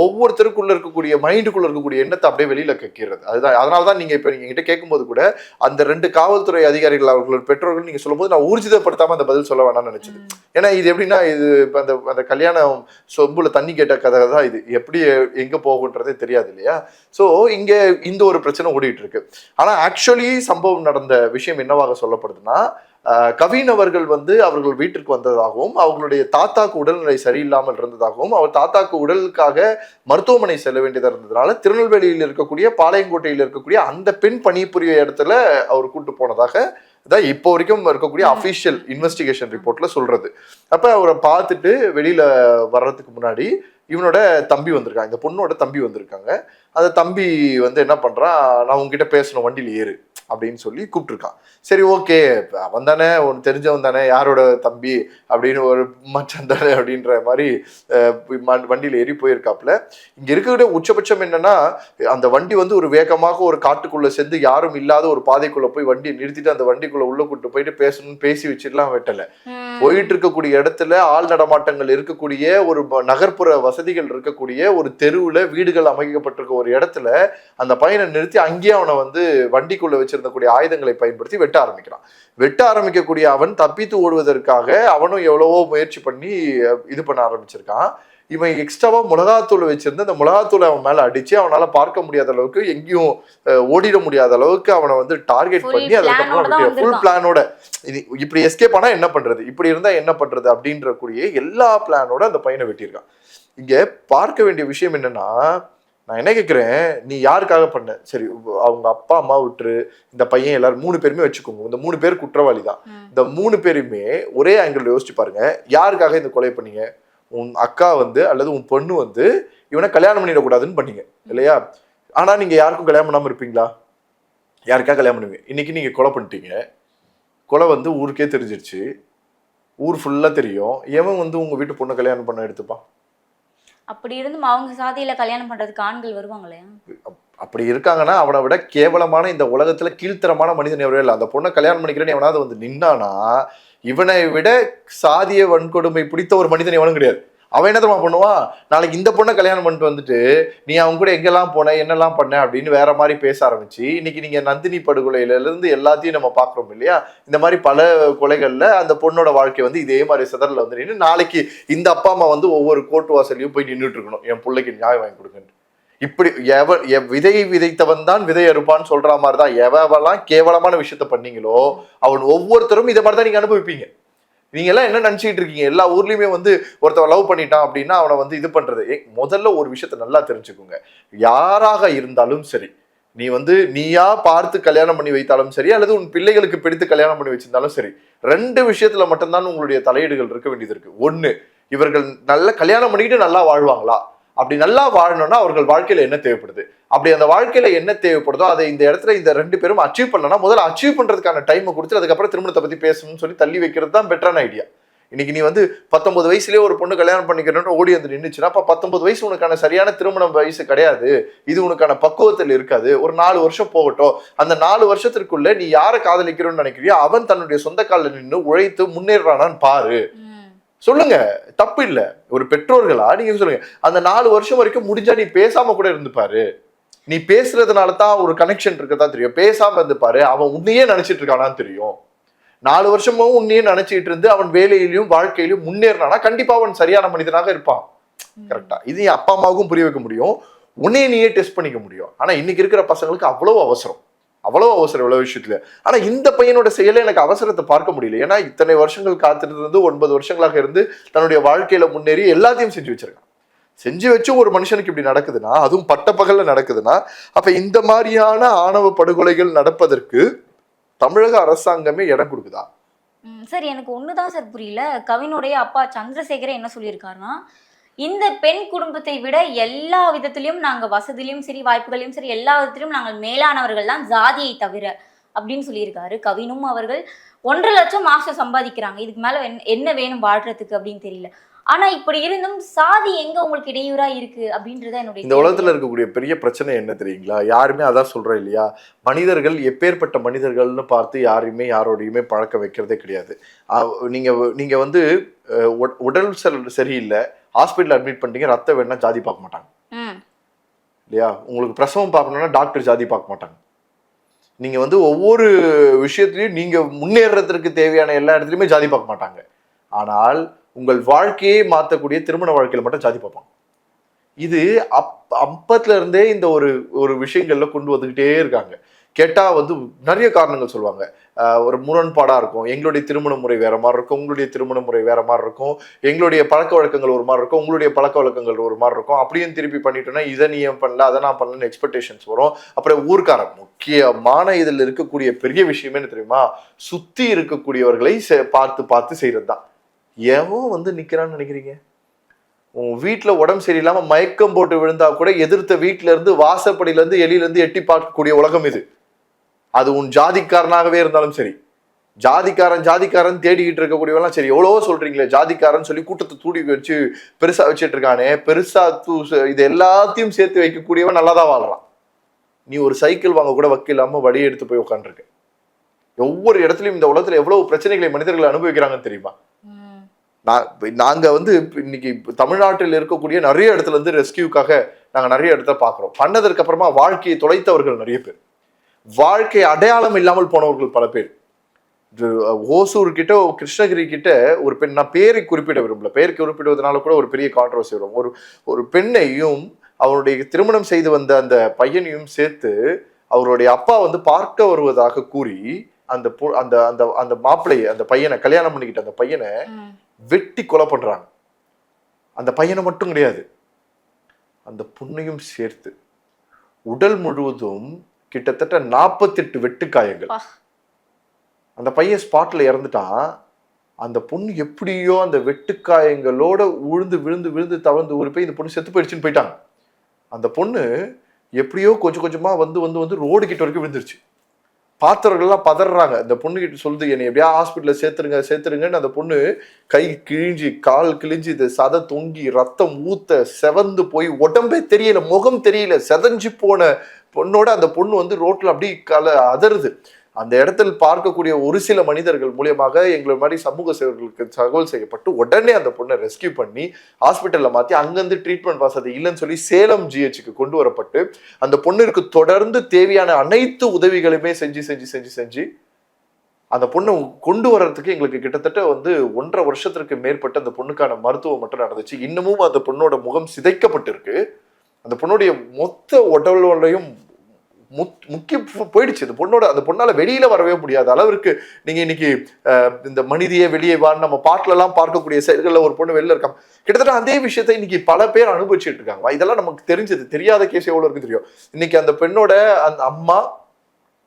Speaker 1: ஒவ்வொருத்தருக்குள்ள இருக்கக்கூடிய மைண்டுக்குள்ள இருக்கக்கூடிய எண்ணத்தை அப்படியே வெளியில கக்கிறது அதுதான். அதனால தான் நீங்க இப்ப நீங்க கிட்ட கேட்கும்போது கூட அந்த ரெண்டு காவல்துறை அதிகாரிகள் அவர்களோட பெற்றோர்கள் நீங்க சொல்லும்போது நான் ஊர்ஜிதப்படுத்தாம அந்த பதில் சொல்ல வேணாம்னு நினைச்சது. ஏன்னா இது எப்படின்னா இது இப்ப அந்த அந்த கல்யாணம் சொம்புல தண்ணி கேட்ட கதை தான் இது. எப்படி எங்க போகுன்றதே தெரியாது இல்லையா? ஸோ இங்க இந்த ஒரு பிரச்சனை ஓடிட்டு இருக்கு ஆனா ஆக்சுவலி சம்பவம் நடந்த விஷயம் என்னவாக சொல்லப்படுதுன்னா கவின் அவர்கள் வந்து அவர்கள் வீட்டிற்கு வந்ததாகவும் அவங்களுடைய தாத்தாக்கு உடல்நிலை சரியில்லாமல் இருந்ததாகவும் அவர் தாத்தாக்கு உடலுக்காக மருத்துவமனை செல்ல வேண்டியதா இருந்ததுனால திருநெல்வேலியில் இருக்கக்கூடிய பாளையங்கோட்டையில் இருக்கக்கூடிய அந்த பெண் பணிபுரிய இடத்துல அவர் கூட்டு போனதாக தான் இப்போ வரைக்கும் இருக்கக்கூடிய அஃபிஷியல் இன்வெஸ்டிகேஷன் ரிப்போர்ட்ல சொல்றது. அப்ப அவரை பார்த்துட்டு வெளியில வர்றதுக்கு முன்னாடி இவனோட தம்பி வந்திருக்காங்க. இந்த பொண்ணோட தம்பி வந்திருக்காங்க. அந்த தம்பி வந்து என்ன பண்ணுறான் நான் உங்ககிட்ட பேசணும் வண்டியில் ஏறு. அப்படின்னு சொல்லி கூப்பிட்டுருக்கான். சரி ஓகே. அவன் தானே உனக்கு தெரிஞ்சவன் தானே யாரோட தம்பி அப்படின்னு ஒரு மச்சான் தானே அப்படின்ற மாதிரி வண்டியில ஏறி போயிருக்காப்புல. இங்க இருக்கக்கூடிய உச்சபட்சம் என்னன்னா அந்த வண்டி வந்து ஒரு வேகமாக ஒரு காட்டுக்குள்ள சென்று யாரும் இல்லாத ஒரு பாதைக்குள்ள போய் வண்டியை நிறுத்திட்டு அந்த வண்டிக்குள்ள உள்ள கூட்டு போயிட்டு பேசணும்னு பேசி வச்சிடலாம் வெட்டல. போயிட்டு இருக்கக்கூடிய இடத்துல ஆள் நடமாட்டங்கள் இருக்கக்கூடிய ஒரு நகர்ப்புற வசதிகள் இருக்கக்கூடிய ஒரு தெருவுல வீடுகள் அமைக்கப்பட்டிருக்க ஒரு இடத்துல அந்த பையனை நிறுத்தி அங்கேயே அவனை வந்து வண்டிக்குள்ள வச்சிருந்தக்கூடிய ஆயுதங்களை பயன்படுத்தி வெட்ட ஆரம்பிக்கிறான். வெட்ட ஆரம்பிக்கக்கூடிய அவன் தப்பித்து ஓடுவதற்காக அவனும் எவ்வளவோ முயற்சி பண்ணி இது பண்ண ஆரம்பிச்சிருக்கான். இவன் எக்ஸ்ட்ராவா மிளகாத்தூள் வச்சிருந்து அந்த மிளகாத்தூளை அவன் மேல அடிச்சு அவனால பார்க்க முடியாத அளவுக்கு எங்கேயும் ஓடிட முடியாத அளவுக்கு அவனை வந்து டார்கெட் பண்ணி அதுக்கப்புறம் ஃபுல். பிளானோட இது இப்படி எஸ்கேப் ஆனா என்ன பண்றது? இப்படி இருந்தா என்ன பண்றது? அப்படின்ற கூடிய எல்லா பிளானோட அந்த பையனை வெட்டியிருக்கான். இங்க பார்க்க வேண்டிய விஷயம் என்னன்னா நான் என்ன கேட்கிறேன் நீ யாருக்காக பண்ண? சரி அவங்க அப்பா அம்மா விட்டுரு. இந்த பையன் எல்லாரும் மூணு பேருமே வச்சுக்கோங்க. இந்த மூணு பேர் குற்றவாளி தான் இந்த மூணு பேருமே ஒரே ஆங்கிள் யோசிச்சு பாருங்க. யாருக்காக இந்த கொலை பண்ணீங்க? உன் அக்கா வந்து அல்லது உன் பொண்ணு வந்து இவனை கல்யாணம் பண்ணிடக்கூடாதுன்னு பண்ணீங்க. இல்லையா? ஆனா நீங்க யாருக்கும் கல்யாணம் பண்ணாம இருப்பீங்களா? யாருக்கா கல்யாணம் பண்ணுவீங்க? இன்னைக்கு நீங்க கொலை பண்ணிட்டீங்க. கொலை வந்து ஊருக்கே தெரிஞ்சிருச்சு. ஊர் ஃபுல்லா தெரியும். எவன் வந்து உங்க வீட்டு பொண்ணு கல்யாணம் பண்ண எடுத்துப்பான்?
Speaker 3: அப்படி இருந்தும் அவங்க சாதியில கல்யாணம் பண்றதுக்கு ஆண்கள் வருவாங்களே?
Speaker 1: அப்படி இருக்காங்கன்னா அவனை விட கேவலமான இந்த உலகத்துல கீழ்த்தரமான மனிதன் எவரே இல்லை. அந்த பொண்ணை கல்யாணம் பண்ணிக்கிறேன்னு எவனாவது வந்து நின்னானா இவனை விட சாதிய வன்கொடுமை பிடித்த ஒரு மனிதன் எவனும் கிடையாது. அவன் என்ன தெரியுமா பண்ணுவான் நாளைக்கு இந்த பொண்ணை கல்யாணம் பண்ணிட்டு வந்துட்டு நீ அவங்க கூட எங்கெல்லாம் போன என்னெல்லாம் பண்ண அப்படின்னு வேற மாதிரி பேச ஆரம்பிச்சு இன்னைக்கு நீங்க நந்தினி படுகொலையிலிருந்து எல்லாத்தையும் நம்ம பாக்குறோம் இல்லையா? இந்த மாதிரி பல கொலைகள்ல அந்த பொண்ணோட வாழ்க்கை வந்து இதே மாதிரி சதரில் வந்து நின்று நாளைக்கு இந்த அப்பா அம்மா வந்து ஒவ்வொரு கோர்ட் வாசலையும் போய் நின்றுட்டு இருக்கணும். என் பிள்ளைக்கு நியாயம் வாங்கி கொடுங்கன்னு. இப்படி எவ விதையை விதைத்தவன் தான் விதை அறுப்பான்னு சொல்ற மாதிரி தான் எவெல்லாம் கேவலமான விஷயத்த பண்ணீங்களோ அவன் ஒவ்வொருத்தரும் இதை மாதிரி தான் நீங்க அனுபவிப்பீங்க. நீங்க எல்லாம் என்ன நினைச்சிட்டு இருக்கீங்க? எல்லா ஊர்லயுமே வந்து ஒருத்தவன் லவ் பண்ணிட்டான் அப்படின்னா அவனை வந்து இது பண்றது. முதல்ல ஒரு விஷயத்த நல்லா தெரிஞ்சுக்கோங்க. யாராக இருந்தாலும் சரி நீ வந்து நீயா பார்த்து கல்யாணம் பண்ணி வைத்தாலும் சரி அல்லது உன் பிள்ளைகளுக்கு பிடித்து கல்யாணம் பண்ணி வச்சிருந்தாலும் சரி ரெண்டு விஷயத்துல மட்டும்தான் உங்களுடைய தலையீடுகள் இருக்க வேண்டியது இருக்கு. ஒன்னு இவர்கள் நல்ல கல்யாணம் பண்ணிக்கிட்டு நல்லா வாழ்வாங்களா? அப்படி நல்லா வாழணும்னா அவர்கள் வாழ்க்கையில் என்ன தேவைப்படுது? அப்படி அந்த வாழ்க்கையில் என்ன தேவைப்படுதோ அதை இந்த இடத்துல இந்த ரெண்டு பேரும் அச்சீவ் பண்ணலன்னா முதல்ல அச்சீவ் பண்ணுறதுக்கான டைமை கொடுத்து அதுக்கப்புறம் திருமணத்தை பற்றி பேசணும்னு சொல்லி தள்ளி வைக்கிறது தான் பெட்டரான ஐடியா இன்னைக்கு நீ வந்து பத்தொன்பது வயசுலேயே ஒரு பொண்ணு கல்யாணம் பண்ணிக்கிறேன்னு ஓடி வந்து நின்றுச்சுன்னா அப்போ பத்தொன்பது வயசு உனக்கான சரியான திருமணம் வயசு கிடையாது. இது உனக்கான பக்குவத்தில் இருக்காது. ஒரு நாலு வருஷம் போகட்டும். அந்த நாலு வருஷத்திற்குள்ள நீ யாரை காதலிக்கிறோன்னு நினைக்கிறியோ அவன் தன்னுடைய சொந்த காலில் நின்று உழைத்து முன்னேறானான்னு பாரு. சொல்லுங்க. தப்பு இல்ல. ஒரு பெற்றோர்களா? நீங்க சொல்லுங்க. அந்த நாலு வருஷம் வரைக்கும் முடிஞ்சா நீ பேசாம கூட இருந்து பாரு. நீ பேசுறதுனால தான் ஒரு கனெக்ஷன் இருக்கதான் தெரியும். பேசாம இருந்து பாரு. அவன் உன்னையே நினைச்சிட்டு இருக்கானான்னு தெரியும். நாலு வருஷமும் உன்னையே நினைச்சிட்டு இருந்து அவன் வேலையிலும் வாழ்க்கையிலும் முன்னேறினானா கண்டிப்பா அவன் சரியான மனிதனாக இருப்பான். கரெக்டா இது என் அப்பா அம்மாவுக்கும் புரிய வைக்க முடியும். உன்னையே நீயே டெஸ்ட் பண்ணிக்க முடியும். ஆனா இன்னைக்கு இருக்கிற பசங்களுக்கு அவ்வளவு அவசரம். அவ்வளோ அவசரம் இவ்வளோ விஷயத்துல. ஆனா இந்த பையனோட செயலை எனக்கு அவசரத்தை பார்க்க முடியல. ஏன்னா இத்தனை வருஷங்கள் காத்துட்டு இருந்து ஒன்பது வருஷங்களாக இருந்து தன்னுடைய வாழ்க்கையில முன்னேறி எல்லாத்தையும் செஞ்சு வச்சிருக்கான். செஞ்சு வச்சு ஒரு மனுஷனுக்கு இப்படி நடக்குதுன்னா அதுவும் பட்ட பகல்ல நடக்குதுன்னா அப்ப இந்த மாதிரியான ஆணவ படுகொலைகள் நடப்பதற்கு தமிழக அரசாங்கமே இடம் கொடுக்குதா?
Speaker 3: சார் எனக்கு ஒண்ணுதான் சார் புரியல. கவினுடைய அப்பா சந்திரசேகரே என்ன சொல்லியிருக்காருன்னா இந்த பெண் குடும்பத்தை விட எல்லா விதத்திலையும் நாங்கள் வசதியிலும் சரி வாய்ப்புகளையும் சரி எல்லா விதத்திலும் நாங்கள் மேலானவர்கள் தான் ஜாதியை தவிர அப்படின்னு சொல்லியிருக்காரு கவினும் அவர்கள். ஒன்றரை லட்சம் மாசம் சம்பாதிக்கிறாங்க. இதுக்கு மேலே என்ன- வேணும் வாழ்றதுக்கு அப்படின்னு தெரியல. ஆனா இப்படி இருந்தும் சாதி எங்க உங்களுக்கு இடையூறா இருக்கு அப்படின்றத என்னுடைய
Speaker 1: இந்த உலகத்துல இருக்கக்கூடிய பெரிய பிரச்சனை என்ன தெரியுங்களா? யாருமே அதான் சொல்றோம் இல்லையா? மனிதர்கள் எப்பேற்பட்ட மனிதர்கள்னு பார்த்து யாரையுமே யாரோடையுமே பழக்க வைக்கிறதே கிடையாது. நீங்க நீங்க வந்து உடல் சரியில்லை. ஹாஸ்பிட்டல் அட்மிட் பண்ணிட்டீங்க ரத்தம் வேணா ஜாதி பார்க்க மாட்டாங்க. இல்லையா? உங்களுக்கு பிரசவம் பார்க்கணும்னா டாக்டர் ஜாதி பார்க்க மாட்டாங்க. நீங்க வந்து ஒவ்வொரு விஷயத்துலயும் நீங்க முன்னேறதுக்கு தேவையான எல்லா இடத்துலயுமே ஜாதி பார்க்க மாட்டாங்க. ஆனால் உங்கள் வாழ்க்கையை மாற்றக்கூடிய திருமண வாழ்க்கையில மட்டும் ஜாதி பார்ப்பாங்க. இது அப் அப்பத்துல இருந்தே இந்த ஒரு ஒரு விஷயங்கள்ல கொண்டு வந்துகிட்டே இருக்காங்க. கேட்டால் வந்து நிறைய காரணங்கள் சொல்லுவாங்க. ஒரு முரண்பாடாக இருக்கும். எங்களுடைய திருமண முறை வேற மாதிரி இருக்கும். உங்களுடைய திருமண முறை வேற மாதிரி இருக்கும். எங்களுடைய பழக்க வழக்கங்கள் ஒரு மாதிரி இருக்கும். உங்களுடைய பழக்க வழக்கங்கள் ஒரு மாதிரி இருக்கும். அப்படியும் திருப்பி பண்ணிட்டோம்னா இதை நீ ஏன் பண்ணல அதை நான் பண்ணலன்னு எக்ஸ்பெக்டேஷன்ஸ் வரும். அப்புறம் ஊர்க்காரன் முக்கியமான இதில் இருக்கக்கூடிய பெரிய விஷயமே என்ன தெரியுமா? சுற்றி இருக்கக்கூடியவர்களை செ- பார்த்து பார்த்து செய்கிறது தான் எவன் வந்து நிற்கிறான்னு நினைக்கிறீங்க? உன் வீட்டில் உடம்பு சரியில்லாமல் மயக்கம் போட்டு விழுந்தா கூட எதிர்த்த வீட்டிலேருந்து இருந்து எலியிலேருந்து எட்டி பார்க்கக்கூடிய உலகம் இது. அது உன் ஜாதிக்காரனாகவே இருந்தாலும் சரி ஜாதிக்காரன் ஜாதிக்காரன் தேடிக்கிட்டு இருக்கக்கூடியவெல்லாம் சரி எவ்வளவோ சொல்றீங்களே ஜாதிக்காரன் சொல்லி கூட்டத்தை தூடி வச்சு பெருசா வச்சுட்டு இருக்கானே பெருசா தூ இது எல்லாத்தையும் சேர்த்து வைக்கக்கூடியவன் நல்லா தான் வாழ்றான். நீ ஒரு சைக்கிள் வாங்க கூட வக்கு இல்லாம வழி எடுத்து போய் உட்காந்துருக்க ஒவ்வொரு இடத்துலயும் இந்த உலகத்துல எவ்வளவு பிரச்சனைகளை மனிதர்கள் அனுபவிக்கிறாங்கன்னு தெரியுமா? நான் நாங்க வந்து இன்னைக்கு தமிழ்நாட்டில் இருக்கக்கூடிய நிறைய இடத்துல இருந்து ரெஸ்கியூக்காக நாங்க நிறைய இடத்த பாக்குறோம் பண்ணதற்கு அப்புறமா வாழ்க்கையை தொலைத்தவர்கள் நிறைய பேர். வாழ்க்கை அடையாளம் இல்லாமல் போனவர்கள் பல பேர். ஓசூர் கிட்ட கிருஷ்ணகிரி கிட்ட ஒரு பெண் நான் பேரை குறிப்பிட விரும்பல. பெயர் குறிப்பிடுவதனால கூட ஒரு பெரிய கான்ட்ரவர்சி வரும். ஒரு ஒரு பெண்ணையும் அவருடைய திருமணம் செய்து வந்த அந்த பையனையும் சேர்த்து அவருடைய அப்பா வந்து பார்க்க வருவதாக கூறி அந்த அந்த அந்த அந்த மாப்பிள்ளையை அந்த பையனை கல்யாணம் பண்ணிக்கிட்ட அந்த பையனை வெட்டி கொலை பண்றாங்க. அந்த பையனை மட்டும் கிடையாது. அந்த பொண்ணையும் சேர்த்து உடல் முழுவதும் கிட்டத்தட்ட நாற்பத்தெட்டு வெட்டுக்காயங்கள். அந்த பையன் ஸ்பாட்ல இறந்துட்டான். அந்த பொண்ணு எப்படியோ அந்த வெட்டுக்காயங்களோட உழுந்து விழுந்து விழுந்து தவழ்ந்து ஊறி போய் இந்த பொண்ணு செத்து போயிடுச்சுன்னு போயிட்டாங்க. அந்த பொண்ணு எப்படியோ கொஞ்சம் கொஞ்சமா வந்து வந்து வந்து ரோடு கிட்ட வரைக்கும் விழுந்துருச்சு. பார்த்தவர்கள்லாம் பதறாங்க. இந்த பொண்ணு கிட்ட சொல்லுது என்னை எப்படியா ஹாஸ்பிட்டல்ல சேர்த்துருங்க சேர்த்துருங்கன்னு. அந்த பொண்ணு கை கிழிஞ்சி கால் கிழிஞ்சி இது சதை தொங்கி ரத்தம் ஊத்த செவந்து போய் உடம்பே தெரியல முகம் தெரியல செதஞ்சு போன பொண்ணோட அந்த பொண்ணு வந்து ரோட்டில் அப்படி கல அதருது. அந்த இடத்தில் பார்க்கக்கூடிய ஒரு சில மனிதர்கள் மூலியமாக எங்களை மாதிரி சமூக சேவர்களுக்கு தகவல் செய்யப்பட்டு உடனே அந்த பொண்ணை ரெஸ்கியூ பண்ணி ஹாஸ்பிட்டலில் மாற்றி அங்கேருந்து ட்ரீட்மெண்ட் வசதி இல்லைன்னு சொல்லி சேலம் ஜிஹெச்சுக்கு கொண்டு வரப்பட்டு அந்த பொண்ணிற்கு தொடர்ந்து தேவையான அனைத்து உதவிகளுமே செஞ்சு செஞ்சு செஞ்சு செஞ்சு அந்த பொண்ணை கொண்டு வர்றதுக்கு எங்களுக்கு கிட்டத்தட்ட வந்து ஒன்றரை வருஷத்திற்கு மேற்பட்டு அந்த பொண்ணுக்கான மருத்துவம் மட்டும் நடந்துச்சு. இன்னமும் அந்த பொண்ணோட முகம் சிதைக்கப்பட்டிருக்கு. அந்த பொண்ணுடைய மொத்த உடலோடையும் முத் முக்கிய போயிடுச்சு. இந்த பொண்ணோட அந்த பொண்ணால வெளியில வரவே முடியாத அளவிற்கு நீங்க இன்னைக்கு இந்த மனிதியை வெளியே வான்னு நம்ம பாட்டுல எல்லாம் பார்க்கக்கூடிய செயல்களில் ஒரு பொண்ணு வெளியில் இருக்காங்க கிட்டத்தட்ட அதே விஷயத்தை இன்னைக்கு பல பேர் அனுபவிச்சுட்டு இருக்காங்க. இதெல்லாம் நமக்கு தெரிஞ்சது. தெரியாத கேஸ் எவ்வளவு இருக்கு தெரியும்? இன்னைக்கு அந்த பெண்ணோட அந்த அம்மா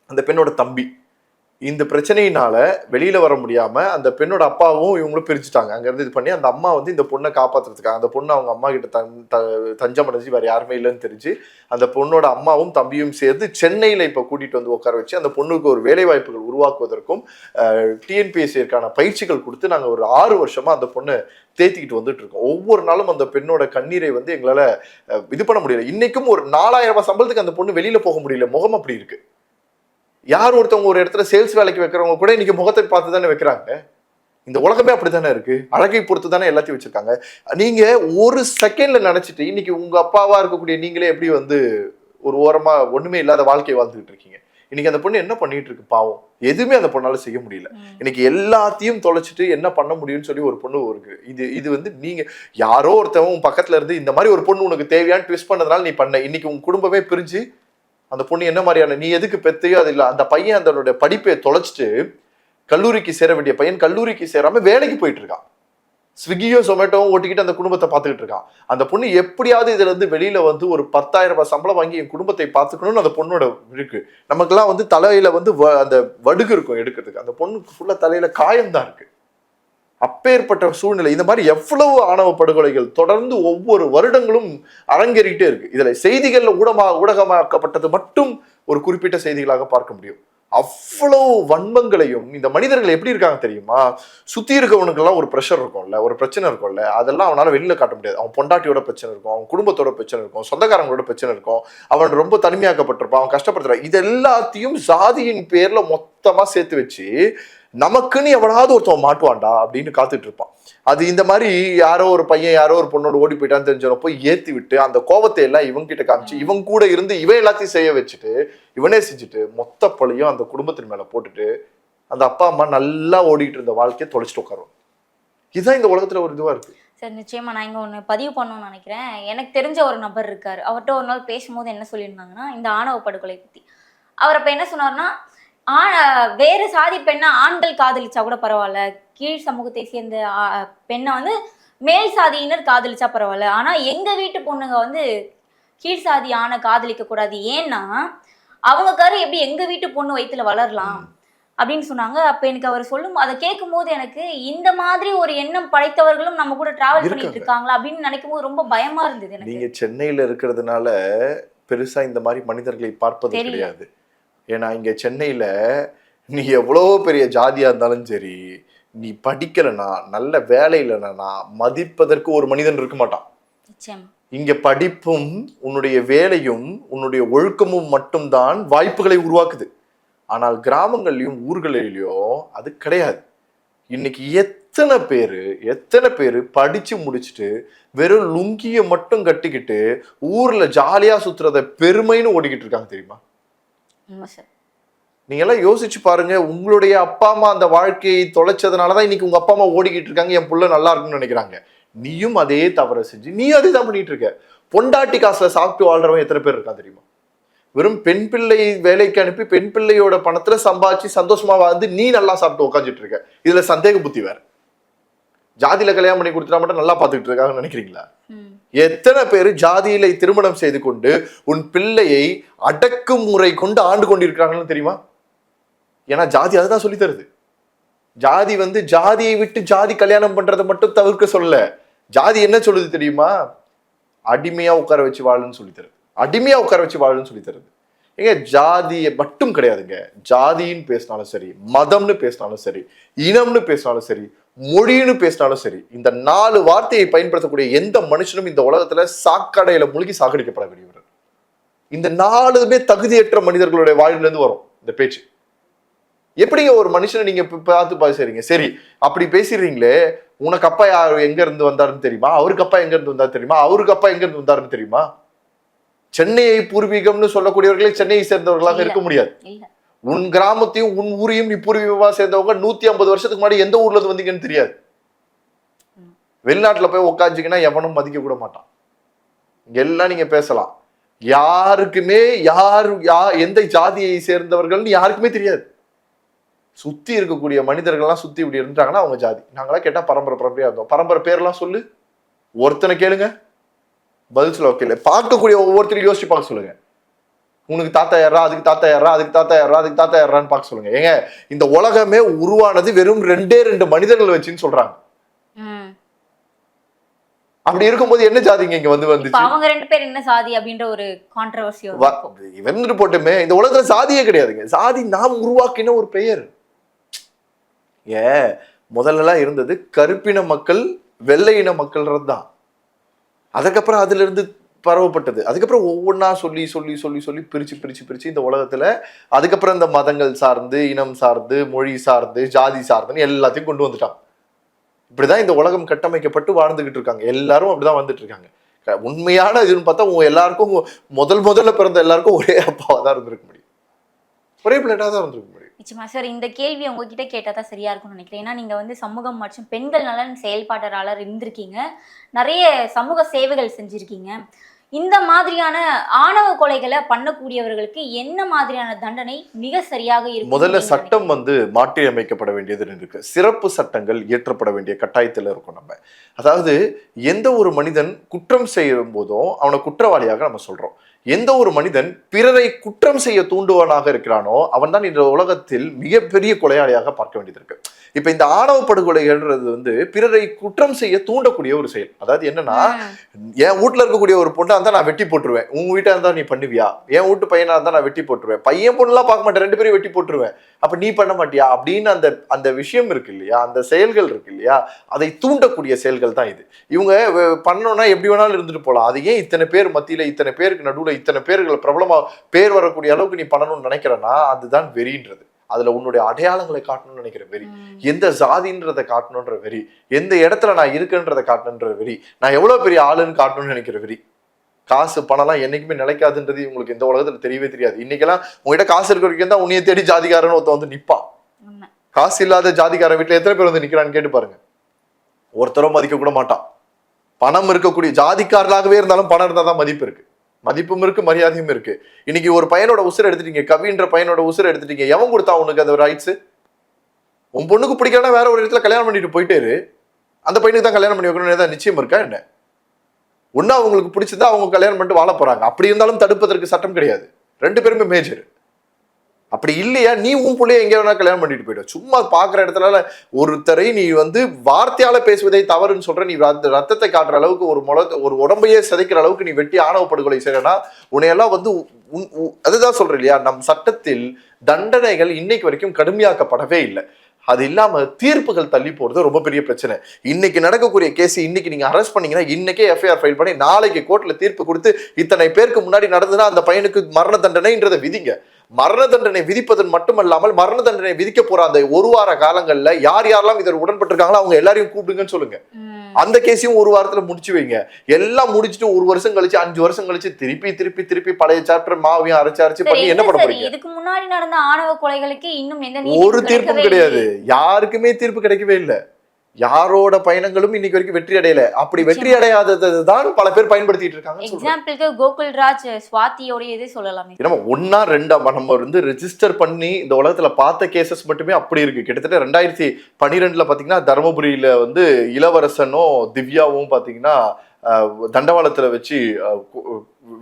Speaker 1: அந்த பெண்ணோட தம்பி இந்த பிரச்சனையினால வெளியில வர முடியாம அந்த பெண்ணோட அப்பாவும் இவங்களும் பிரிச்சுட்டாங்க அங்க இருந்து இது பண்ணி அந்த அம்மா வந்து இந்த பொண்ணை காப்பாத்துறதுக்காக அந்த பொண்ணு அவங்க அம்மா கிட்ட தன் த- தஞ்சம் அடைஞ்சு வேற யாருமே இல்லைன்னு தெரிஞ்சு அந்த பொண்ணோட அம்மாவும் தம்பியும் சேர்ந்து சென்னையில இப்ப கூட்டிட்டு வந்து உட்கார வச்சு அந்த பொண்ணுக்கு ஒரு வேலை வாய்ப்புகள் உருவாக்குவதற்கும் டிஎன்பிஎஸ்சிற்கான பயிற்சிகள் கொடுத்து நாங்க ஒரு ஆறு வருஷமா அந்த பொண்ணை தேத்திக்கிட்டு வந்துட்டு இருக்கோம். ஒவ்வொரு நாளும் அந்த பெண்ணோட கண்ணீரை வந்து எங்களால இது பண்ண முடியல. இன்னைக்கும் ஒரு நாலாயிரம் ரூபாய் சம்பளத்துக்கு அந்த பொண்ணு வெளியில போக முடியல. முகம் அப்படி இருக்கு. யார் ஒருத்தவங்க ஒரு இடத்துல சேல்ஸ் வேலைக்கு வைக்கிறவங்க கூட இன்னைக்கு முகத்தை பார்த்து தானே வைக்கிறாங்க? இந்த உலகமே அப்படித்தானே இருக்கு? அழகை பொறுத்து தானே எல்லாத்தையும் வச்சிருக்காங்க. நீங்க ஒரு செகண்ட்ல நினைச்சிட்டு இன்னைக்கு உங்க அப்பாவா இருக்கக்கூடிய நீங்களே எப்படி வந்து ஒரு ஓரமா ஒண்ணுமே இல்லாத வாழ்க்கை வாழ்ந்துகிட்டு இருக்கீங்க? இன்னைக்கு அந்த பொண்ணு என்ன பண்ணிட்டு இருக்கு? பாவம். எதுவுமே அந்த பொண்ணால செய்ய முடியல. இன்னைக்கு எல்லாத்தையும் தொலைச்சிட்டு என்ன பண்ண முடியும்னு சொல்லி ஒரு பொண்ணு இருக்கு. இது இது வந்து நீங்க யாரோ ஒருத்தவன் உன் பக்கத்துல இருந்து இந்த மாதிரி ஒரு பொண்ணு உனக்கு தேவையான ட்விஸ்ட் பண்ணதுனால நீ பண்ண. இன்னைக்கு உன் குடும்பமே பிரிஞ்சு அந்த பொண்ணு என்ன மாதிரியான நீ எதுக்கு பெத்தையோ அது இல்லை. அந்த பையன் அதனுடைய படிப்பை தொலைச்சிட்டு கல்லூரிக்கு சேர வேண்டிய பையன் கல்லூரிக்கு சேராம வேலைக்கு போயிட்டு இருக்கான். ஸ்விக்கியோ சொமேட்டோவும் ஓட்டிக்கிட்டு அந்த குடும்பத்தை பார்த்துக்கிட்டு இருக்கான். அந்த பொண்ணு எப்படியாவது இதுல இருந்து வெளியில வந்து ஒரு பத்தாயிரம் ரூபாய் சம்பளம் வாங்கி என் குடும்பத்தை பார்த்துக்கணும்னு அந்த பொண்ணோட இருக்கு. நமக்கெல்லாம் வந்து தலையில வந்து வ- அந்த வடுகு இருக்கும் எடுக்கிறதுக்கு. அந்த பொண்ணுக்கு ஃபுல்லா தலையில காயம்தான் இருக்கு. அப்பேற்பட்ட சூழ்நிலை. இந்த மாதிரி எவ்வளவு ஆணவ படுகொலைகள் தொடர்ந்து ஒவ்வொரு வருடங்களும் அரங்கேறிட்டே இருக்கு. இதுல செய்திகளில் ஊடமா ஊடகமாக்கப்பட்டது மட்டும் ஒரு குறிப்பிட்ட செய்திகளாக பார்க்க முடியும். அவ்வளவு வன்மங்களையும் இந்த மனிதர்கள் எப்படி இருக்காங்க தெரியுமா? சுத்தி இருக்கவனுக்கெல்லாம் ஒரு ப்ரெஷர் இருக்கும்ல ஒரு பிரச்சனை இருக்கும்ல. அதெல்லாம் அவனால வெளியில காட்ட முடியாது. அவன் பொண்டாட்டியோட பிரச்சனை இருக்கும் அவன் குடும்பத்தோட பிரச்சனை இருக்கும் சொந்தக்காரங்களோட பிரச்சனை இருக்கும். அவன் ரொம்ப தனிமையாக்கப்பட்டிருப்பான் அவன் கஷ்டப்படுத்துறான். இது எல்லாத்தையும் சாதியின் பேர்ல மொத்தமா சேர்த்து வச்சு நமக்குன்னு எவனாவது ஒருத்தவன் மாட்டுவான்டா அப்படின்னு காத்துட்டு இருப்பான். அது இந்த மாதிரி யாரோ ஒரு பையன் யாரோ ஒரு பொண்ணோட ஓடி போயிட்டான்னு தெரிஞ்சவன போய் ஏத்தி விட்டு அந்த கோவத்தை எல்லாம் இவங்க கிட்ட காமிச்சு இவன் கூட இருந்து இவன் எல்லாத்தையும் செய்ய வச்சுட்டு இவனே செஞ்சுட்டு மொத்த பழியும் அந்த குடும்பத்தின் மேல போட்டுட்டு அந்த அப்பா அம்மா நல்லா ஓடிட்டு இருந்த வாழ்க்கையை தொலைச்சிட்டு உட்காருவான் இதுதான் இந்த உலகத்துல ஒரு இதுவா இருக்கு.
Speaker 3: சார் நிச்சயமா நான் இங்க ஒன்று பதிவு பண்ணணும்னு நினைக்கிறேன். எனக்கு தெரிஞ்ச ஒரு நபர் இருக்காரு. அவர்கிட்ட ஒரு நாள் பேசும்போது என்ன சொல்லியிருந்தாங்கன்னா இந்த ஆணவ படுகொலை பத்தி. அவர் அப்ப என்ன சொன்னார்னா வேறு சாதி பெண்ணை ஆண்கள் காதலிச்சா கூட பரவாயில்ல. கீழ் சமூகத்தை சேர்ந்த பெண்ணை வந்து மேல் சாதியினர் காதலிச்சா பரவாயில்ல. ஆனா எங்க வீட்டு பொண்ணுங்க வந்து கீழ் சாதி ஆணை காதலிக்க கூடாது. ஏன்னா அவங்க கரு எப்படி எங்க வீட்டு பொண்ணு வயித்துல வளரலாம் அப்படின்னு சொன்னாங்க. அப்ப எனக்கு அவர் சொல்லும் அதை கேட்கும் போது எனக்கு இந்த மாதிரி ஒரு எண்ணம் படைத்தவர்களும் நம்ம கூட டிராவல் பண்ணிட்டு
Speaker 1: இருக்காங்க.
Speaker 3: இருக்காங்களா அப்படின்னு நினைக்கும் போது ரொம்ப பயமா இருந்தது எனக்கு.
Speaker 1: நீங்க சென்னையில இருக்கிறதுனால பெருசா இந்த மாதிரி மனிதர்களை பார்ப்பது. கிடையாது. ஏன்னா இங்க சென்னையில நீ எவ்வளவோ பெரிய ஜாதியா இருந்தாலும் சரி நீ படிக்கலைன்னா நல்ல வேலை இல்லைன்னா மதிப்பதற்கு ஒரு மனிதன் இருக்க மாட்டான். இங்க படிப்பும் உன்னுடைய வேலையும் உன்னுடைய ஒழுக்கமும் மட்டும்தான் வாய்ப்புகளை உருவாக்குது. ஆனால் கிராமங்கள்லயும் ஊர்களிலையும் அது கிடையாது. இன்னைக்கு எத்தனை பேரு எத்தனை பேரு படிச்சு முடிச்சுட்டு வெறும் லுங்கிய மட்டும் கட்டிக்கிட்டு ஊர்ல ஜாலியா சுத்துறத பெருமைன்னு ஓடிக்கிட்டு இருக்காங்க தெரியுமா?
Speaker 3: உண்மை சார்.
Speaker 1: நீங்க எல்லாம் யோசிச்சு பாருங்க உங்களுடைய அப்பா அம்மா அந்த வாழ்க்கையை தொலைச்சதுனாலதான் இன்னைக்கு உங்க அப்பா அம்மா ஓடிக்கிட்டு இருக்காங்க என் புள்ள நல்லா இருக்கும்னு நினைக்கிறாங்க. நீயும் அதே தவறை செஞ்சு நீ அதே தான் பண்ணிட்டு இருக்க. பொண்டாட்டி காசுல சாப்பிட்டு வாழ்றவன் எத்தனை பேர் இருக்கான் தெரியுமா? வெறும் பெண் பிள்ளை வேலைக்கு அனுப்பி பெண் பிள்ளையோட பணத்துல சம்பாதிச்சு சந்தோஷமா வாழ்ந்து நீ நல்லா சாப்பிட்டு உட்காந்துட்டு இருக்க. இதுல சந்தேக புத்தி வேற. ஜாதியில கல்யாணம் பண்ணி கொடுத்துட்டா மட்டும் நல்லா பார்த்துக்கிட்டு இருக்காங்கன்னு நினைக்கிறீங்களா? எத்தனை பேர் ஜாதியில திருமணம் செய்து கொண்டு உன் பிள்ளையை அடக்குமுறை கொண்டு ஆண்டு கொண்டிருக்கிறாங்கன்னு தெரியுமா? ஏன்னா ஜாதி அதுதான் சொல்லி தருது. ஜாதி வந்து ஜாதியை விட்டு ஜாதி கல்யாணம் பண்றதை மட்டும் தவிர்க்க சொல்ல. ஜாதி என்ன சொல்லுது தெரியுமா? அடிமையா உட்கார வச்சு வாழுன்னு சொல்லி தருது. அடிமையா உட்கார வச்சு வாழுன்னு சொல்லி தருது. ஏங்க ஜாதியை மட்டும் கிடையாதுங்க. ஜாதின்னு பேசினாலும் சரி மதம்னு பேசினாலும் சரி இனம்னு பேசினாலும் சரி மொழின்னு பேசினாலும் சரி இந்த நாலு வார்த்தையை பயன்படுத்தக்கூடிய எந்த மனுஷனும் இந்த உலகத்துல சாக்கடையில மூழ்கி சாகடிக்கப்பட வேண்டியவர். இந்த நாலுமே தகுதியற்ற மனிதர்களுடைய வாயிலிருந்து வரும் இந்த பேச்சு. எப்படிங்க ஒரு மனுஷனை நீங்க இப்ப பார்த்து பேசுறீங்க? சரி அப்படி பேசிடுறீங்களே உனக்கு அப்பா யார்? எங்க இருந்து வந்தாருன்னு தெரியுமா? அவருக்கு அப்பா எங்க இருந்து வந்தாரு தெரியுமா? அவருக்கு அப்பா எங்க இருந்து வந்தாருன்னு தெரியுமா? சென்னையை பூர்வீகம்னு சொல்லக்கூடியவர்களே சென்னையை சேர்ந்தவர்களாக. இருக்க முடியாது. உன் கிராமத்தையும் உன் ஊரையும் நீ சேர்ந்தவங்க நூத்தி ஐம்பது வருஷத்துக்கு முன்னாடி எந்த ஊர்ல இருந்து வந்தீங்கன்னு தெரியாது.
Speaker 3: வெளிநாட்டில்
Speaker 1: வெளிநாட்டுல போய் உட்காந்துங்கன்னா எவனும் மதிக்க கூட மாட்டான். எல்லாம் நீங்க பேசலாம். யாருக்குமே யார் யா எந்த ஜாதியை சேர்ந்தவர்கள்னு யாருக்குமே தெரியாது. சுத்தி இருக்கக்கூடிய மனிதர்கள்லாம் சுத்தி இப்படி இருந்தாங்கன்னா அவங்க ஜாதி. நாங்களாம் கேட்டா பரம்பரை பரம்பரையா இருந்தோம். பரம்பரை பேர்லாம் சொல்லு. ஒருத்தனை கேளுங்க. பதில் சொல்ல வைக்கல. பார்க்கக்கூடிய ஒவ்வொருத்தரையும் யோசிச்சு பார்க்க சொல்லுங்க. உனக்கு தாத்தா யாரா அதுக்கு தாத்தா யாரா அதுக்கு தாத்தா யாரா அதுக்கு தாத்தா யாரான்னு பார்க்க சொல்லுங்க. ஏங்க இந்த உலகமே உருவானது வெறும் ரெண்டே ரெண்டு மனிதர்கள் வச்சுன்னு சொல்றாங்க. அப்படி இருக்கும்போது என்ன ஜாதிங்க இங்க வந்து வந்துச்சு?
Speaker 3: அவங்க ரெண்டு பேர் என்ன சாதி அப்படின்ற ஒரு கான்ட்ரவர்சி
Speaker 1: வந்துட்டு போட்டுமே இந்த உலகத்துல சாதியே கிடையாதுங்க. சாதி நாம் உருவாக்கின ஒரு பெயர். ஏ முதல்லலாம் இருந்தது கருப்பின மக்கள் வெள்ளை இன மக்கள்ன்றது தான் அதுக்கப்புறம் அதுல இருந்து பரவப்பட்டது. அதுக்கப்புறம் ஒவ்வொன்றா சொல்லி சொல்லி சொல்லி சொல்லி பிரித்து பிரிச்சு பிரித்து இந்த உலகத்தில் அதுக்கப்புறம் இந்த மதங்கள் சார்ந்து இனம் சார்ந்து மொழி சார்ந்து ஜாதி சார்ந்துன்னு எல்லாத்தையும் கொண்டு வந்துட்டான். இப்படிதான் இந்த உலகம் கட்டமைக்கப்பட்டு வாழ்ந்துகிட்டு இருக்காங்க. எல்லாரும் அப்படிதான் வந்துட்டு இருக்காங்க. உண்மையான இதுன்னு பார்த்தா உங்க எல்லாருக்கும் முதல் முதல்ல பிறந்த எல்லாருக்கும் ஒரே அப்பாவாக தான் இருந்திருக்க முடியும். ஒரே பிள்ளைட்டாக தான் இருந்திருக்க முடியும்.
Speaker 3: நிச்சயமா. சார் இந்த கேள்வி உங்ககிட்ட கேட்டா தான் சரியா இருக்கும்னு நினைக்கிறேன். ஏன்னா நீங்க வந்து சமூகம் மற்றும் பெண்கள் நலன் செயல்பாட்டாளர் இருந்திருக்கீங்க. நிறைய சமூக சேவைகள் செஞ்சிருக்கீங்க. இந்த மாதிரியான ஆணவ கொலைகளை பண்ணக்கூடியவர்களுக்கு என்ன மாதிரியான தண்டனை மிக சரியாக இருக்கும்
Speaker 1: முதல்ல சட்டம் வந்து மாற்றி அமைக்கப்பட வேண்டியது இருக்கு. சிறப்பு சட்டங்கள் இயற்றப்பட வேண்டிய கட்டாயத்தில் இருக்கும் நம்ம. அதாவது எந்த ஒரு மனிதன் குற்றம் செய்யும் போதும் அவனை குற்றவாளியாக நம்ம சொல்றோம். எந்த ஒரு மனிதன் பிறரை குற்றம் செய்ய தூண்டுவனாக இருக்கிறானோ அவன் தான் இந்த உலகத்தில் மிகப்பெரிய கொலையாளியாக பார்க்க வேண்டியது இருக்கு. இப்ப இந்த ஆணவ படுகொலைகள்ன்றது வந்து பிறரை குற்றம் செய்ய தூண்டக்கூடிய ஒரு செயல். அதாவது என்னன்னா. என் வீட்ல இருக்கக்கூடிய ஒரு பொண்ணா இருந்தா நான் வெட்டி போட்டுருவேன். உங்க வீட்டா இருந்தா நீ பண்ணுவியா? என் வீட்டு பையனா இருந்தா நான் வெட்டி போட்டுருவேன். பையன் பொண்ணுலாம் பார்க்க மாட்டேன். ரெண்டு பேரும் வெட்டி போட்டுருவேன். அப்ப நீ பண்ண மாட்டியா? அப்படின்னு அந்த அந்த விஷயம் இருக்கு இல்லையா? அந்த செயல்கள் இருக்கு இல்லையா? அதை தூண்டக்கூடிய செயல்கள் தான் இது. இவங்க பண்ணோம்னா எப்படி வேணாலும் இருந்துட்டு போலாம். அது ஏன் இத்தனை பேர் மத்தியில இத்தனை பேருக்கு நடுவுல இத்தனை பேர்கள் பிரபலமா பேர் வரக்கூடிய அளவுக்கு நீ பண்ணணும்னு நினைக்கிறேன்னா அதுதான் வெறின்றது. அதுல உன்னுடைய அடையாளங்களை காட்டணும்னு நினைக்கிற வெறி. எந்த ஜாதின்றதை காட்டணுன்ற வெறி. எந்த இடத்துல நான் இருக்கேன்றதை காட்டணுன்ற வெறி. நான் எவ்வளவு பெரிய ஆளுன்னு காட்டணும்னு நினைக்கிற வெறி. காசு பணம்லாம் என்னைக்குமே நிலைக்காதுன்றது உங்களுக்கு இந்த உலகத்துல தெரியவே தெரியாது. இன்னைக்கெல்லாம் உங்ககிட்ட காசு இருக்கிற வரைக்கும் தான் உன்னைய தேடி ஜாதிகாரன் ஒருத்தன் வந்து
Speaker 3: உண்மை.
Speaker 1: காசு இல்லாத ஜாதிகாரன் வீட்டுல எத்தனை பேர் வந்து நிக்கிறான்னு கேட்டு பாருங்க. ஒருத்தரும் மதிக்க கூட மாட்டான். பணம் இருக்கக்கூடிய ஜாதிக்காரர்களாகவே இருந்தாலும் பணம் இருந்தால் தான் மதிப்பு இருக்கு. மதிப்பும் இருக்கு மரியாதையும் இருக்கு. இன்னைக்கு ஒரு பையனோட உசுரை எடுத்துட்டீங்க கவின்ற பையனோட உசுரை எடுத்துட்டீங்க எவன் கொடுத்தா உனக்கு அந்த ரைட்ஸ் உன் பொண்ணுக்கு பிடிக்கலன்னா வேற ஒரு இடத்துல கல்யாணம் பண்ணிட்டு போயிட்டேரு அந்த பையனுக்கு தான் கல்யாணம் பண்ணி வைக்கணும்னு தான் நிச்சயம் இருக்கா என்ன? ஒன்றா அவங்களுக்கு பிடிச்சிருந்தா அவங்க கல்யாணம் பண்ணிட்டு வாழ போறாங்க. அப்படி இருந்தாலும் தடுப்பதற்கு சட்டம் கிடையாது. ரெண்டு பேருமே மேஜர் அப்படி இல்லையா? நீ உன் பிள்ளைய எங்கே வேணா கல்யாணம் பண்ணிட்டு போயிடும் சும்மா பார்க்குற இடத்துல ஒருத்தரை நீ வந்து வார்த்தையால் பேசுவதை தவறுன்னு சொல்கிற நீ ரத்தத்தை காட்டுற அளவுக்கு ஒரு முள ஒரு உடம்பையே சிதைக்கிற அளவுக்கு நீ வெட்டி ஆணவ படுகொலை உன்னையெல்லாம் வந்து உன்- அதுதான் சொல்கிற இல்லையா? நம் சட்டத்தில் தண்டனைகள் இன்னைக்கு வரைக்கும் கடுமையாக்கப்படவே இல்லை. அது இல்லாம தீர்ப்புகள் தள்ளி போறது ரொம்ப பெரிய பிரச்சனை. இன்னைக்கு நடக்கக்கூடிய கேஸ் இன்னைக்கு நீங்க அரெஸ்ட் பண்ணீங்கன்னா இன்னைக்கே எஃப்ஐஆர் ஃபைல் பண்ணி நாளைக்கு கோர்ட்ல தீர்ப்பு கொடுத்து இத்தனை பேருக்கு முன்னாடி நடந்ததுன்னா அந்த பையனுக்கு மரண தண்டனைன்றதை விதிங்க. மரண தண்டனை விதிப்பதன் மட்டுமல்லாமல் மரண தண்டனை விதிக்க போற அந்த ஒரு வார காலங்கள்ல யார் யாரெல்லாம் இதில் உடன்பட்டிருக்காங்களோ அவங்க எல்லாரையும் கூப்பிடுங்கன்னு சொல்லுங்க. அந்த கேஸையும் ஒரு வாரத்துல முடிச்சு வைங்க. எல்லாம் முடிச்சுட்டு ஒரு வருஷம் கழிச்சு அஞ்சு வருஷம் கழிச்சு திருப்பி திருப்பி திருப்பி பழைய சாப்டர் மாவையும் அரைச்சு அரைச்சு பண்ணி என்ன பண்ண போறீங்க?
Speaker 3: இதுக்கு முன்னாடி நடந்த ஆணவ கொலைகளுக்கு இன்னும்
Speaker 1: ஒரு தீர்ப்பும் கிடையாது. யாருக்குமே தீர்ப்பு கிடைக்கவே இல்லை. யாரோட பயணங்களும் இன்னைக்கு வரைக்கும் வெற்றி அடையல. அப்படி வெற்றி அடையாதது தான் பல பேர் பயன்படுத்திட்டு இருக்காங்க
Speaker 3: எக்ஸாம்பிளுக்கு கோகுல்ராஜ் சுவாதியோடைய இது சொல்லலாமே.
Speaker 1: நம்ம ஒன்னா ரெண்டா நம்ம வந்து ரெஜிஸ்டர் பண்ணி இந்த உலகத்துல பார்த்த கேசஸ் மட்டுமே அப்படி இருக்கு. கிட்டத்தட்ட ரெண்டாயிரத்தி பன்னிரெண்டுல பாத்தீங்கன்னா தருமபுரியில வந்து இளவரசனும் திவ்யாவும் பாத்தீங்கன்னா அஹ், தண்டவாளத்துல வச்சு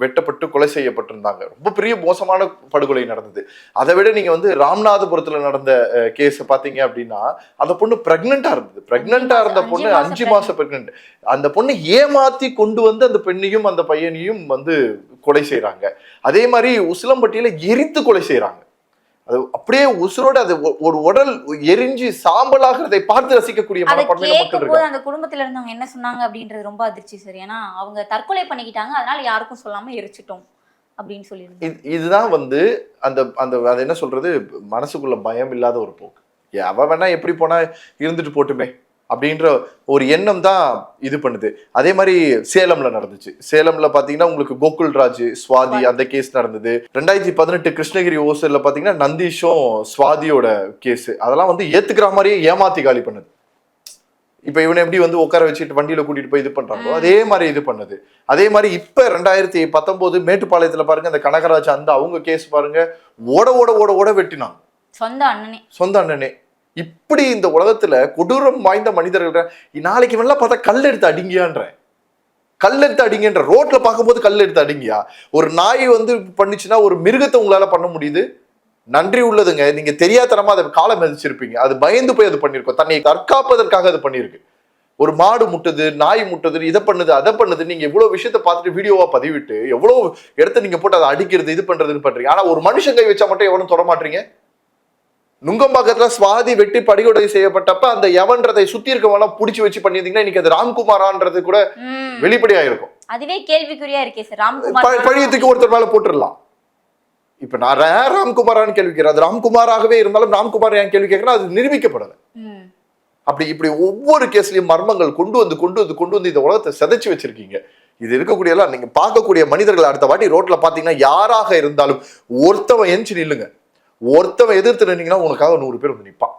Speaker 1: வெட்டப்பட்டு கொலை செய்யப்பட்டிருந்தாங்க. ரொம்ப பெரிய மோசமான படுகொலை நடந்தது. அதை விட நீங்க வந்து ராமநாதபுரத்துல நடந்த கேஸ் பாத்தீங்க அப்படின்னா அந்த பொண்ணு பிரெக்னெண்டா இருந்தது. பிரெக்னெண்டா இருந்த பொண்ணு அஞ்சு மாசம் பிரெக்னென்ட் அந்த பொண்ணு ஏமாத்தி கொண்டு வந்து அந்த பெண்ணையும் அந்த பையனையும் வந்து கொலை செய்றாங்க. அதே மாதிரி உசிலம்பட்டியில எரித்து கொலை செய்றாங்க. அது அப்படியே உசுரோட அது ஒரு உடல் எரிஞ்சு சாம்பலாகிறதை பார்த்து ரசிக்கக்கூடிய
Speaker 3: போது அந்த குடும்பத்துல இருந்தவங்க என்ன சொன்னாங்க அப்படின்றது ரொம்ப அதிர்ச்சி சார். ஏன்னா அவங்க தற்கொலை பண்ணிக்கிட்டாங்க அதனால யாருக்கும் சொல்லாம எரிச்சிட்டோம் அப்படின்னு
Speaker 1: இது- இதுதான் வந்து அந்த அந்த அது என்ன சொல்றது? மனசுக்குள்ள பயம் இல்லாத ஒரு போக்கு. ஏ, அவ வேணா எப்படி போனா இருந்துட்டு போட்டுமே. அப்படின்ற ஒரு எண்ணம் தான் இது பண்ணுது. அதே மாதிரி சேலம்ல நடந்துச்சு. சேலம்ல பாத்தீங்கன்னா உங்களுக்கு கோகுல்ராஜ் சுவாதி அந்த கேஸ் நடந்தது. ரெண்டாயிரத்தி பதினெட்டு கிருஷ்ணகிரி ஓசல்ல பாத்தீங்கன்னா நந்தீஷும் சுவாதியோட கேஸ் அதெல்லாம் வந்து ஏத்துக்கிற மாதிரியே ஏமாத்தி காலி பண்ணுது. இப்ப இவனை எப்படி வந்து உட்கார வச்சுட்டு வண்டியில கூட்டிட்டு போய் இது பண்றாங்களோ அதே மாதிரி இது பண்ணுது. அதே மாதிரி இப்ப ரெண்டாயிரத்தி பத்தொன்பது மேட்டுப்பாளையத்துல பாருங்க அந்த கனகராஜ் அந்த அவங்க கேஸ் பாருங்க ஓட ஓட ஓட ஓட வெட்டினாங்க.
Speaker 3: சொந்த அண்ணனே.
Speaker 1: சொந்த அண்ணனே. இப்படி இந்த உலகத்துல கொடூரம் வாய்ந்த மனிதர்கள் நாளைக்கு வேணா பார்த்தா கல் எடுத்து அடிங்கியான்ற. கல் எடுத்து அடிங்கன்ற. ரோட்ல பார்க்கும்போது கல் எடுத்து அடிங்கியா? ஒரு நாய் வந்து பண்ணுச்சுன்னா ஒரு மிருகத்தை உங்களால பண்ண முடியுது? நன்றி உள்ளதுங்க. நீங்க தெரியாதனமா அதை காலம் மதிச்சிருப்பீங்க. அது பயந்து போய் அது பண்ணிருக்கோம். தன்னை தற்காப்பதற்காக அது பண்ணியிருக்கு. ஒரு மாடு முட்டுது நாய் முட்டுது இதை பண்ணுது அதை பண்ணுது. நீங்க இவ்வளவு விஷயத்த பார்த்துட்டு வீடியோவா பதிவிட்டு எவ்வளவு இடத்த நீங்க போட்டு அதை அடிக்கிறது இது பண்றதுன்னு பண்றீங்க. ஆனா ஒரு மனுஷன் கை வச்சா மட்டும் எவனும் தொடமாட்டீங்க நுங்கம்பாக்கத்துல சுவாதி வெட்டி படுகொலை செய்யப்பட்டப்ப அந்த எவன்றதை சுத்தி இருக்கவங்க புடிச்சு வச்சு பண்ணியிருந்தீங்கன்னா இன்னைக்கு அது ராம்குமாரான்றது கூட. வெளிப்படையா இருக்கும்
Speaker 3: அதுவே கேள்விக்குறியா இருக்கே சார் ராம்குமார்?
Speaker 1: பழியத்துக்கு ஒருத்தர் மேல போட்டுடலாம் இப்ப நான் ராம்குமாரான்னு கேள்வி கேட்கிறேன். அது ராம்குமாராகவே இருந்தாலும் ராம்குமார் ஏன் கேள்வி கேட்கிறேன் அது நிரூபிக்கப்படல. அப்படி இப்படி ஒவ்வொரு கேஸ்லயும் மர்மங்கள் கொண்டு வந்து கொண்டு வந்து கொண்டு வந்து இந்த உலகத்தை சிதைச்சு வச்சிருக்கீங்க. இது இருக்கக்கூடிய எல்லாம் நீங்க பார்க்கக்கூடிய மனிதர்கள் அடுத்த வாட்டி ரோட்ல பாத்தீங்கன்னா யாராக இருந்தாலும் ஒருத்தவன் எந்திச்சு நில்லுங்க. ஒருத்தவன் எதிர்த்து நின்னீங்கன்னா உனக்காக நூறு பேர் வந்து நிப்பான்.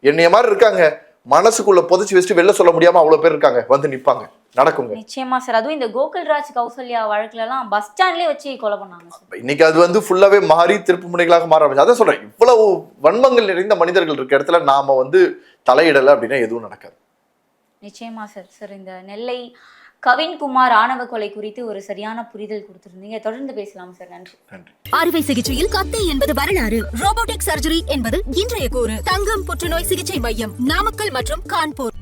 Speaker 1: என்னைய மாதிரி இருக்காங்க. மனசுக்குள்ள புதைச்சு வச்சுட்டு வெளில சொல்ல முடியாம அவ்வளவு பேர் இருக்காங்க. வந்து நிப்பாங்க. நடக்குங்க.
Speaker 3: நிச்சயமா சார். அதுவும் இந்த கோகுல்ராஜ் கௌசல்யா வழக்குல எல்லாம் பஸ் ஸ்டாண்ட்லயே வச்சு கொலை பண்ணாங்க
Speaker 1: இன்னைக்கு அது வந்து ஃபுல்லாவே மாறி திருப்பு முனைகளாக மாற ஆரம்பிச்சு அதான் சொல்றேன். இவ்வளவு வன்மங்கள் நிறைந்த மனிதர்கள் இருக்க இடத்துல நாம வந்து தலையிடல அப்படின்னா எதுவும் நடக்காது.
Speaker 3: நிச்சயமா சார். சார் இந்த நெல்லை கவின்குமார் ஆணவ கொலை குறித்து ஒரு சரியான புரிதல் கொடுத்திருந்தீங்க. தொடர்ந்து பேசலாம் சார்
Speaker 1: நன்றி.
Speaker 2: அறுவை சிகிச்சையில் கத்தை என்பது வரலாறு. ரோபோட்டிக் சர்ஜரி என்பது இன்றைய கூறு. தங்கம் புற்றுநோய் சிகிச்சை மையம் நாமக்கல் மற்றும் கான்பூர்.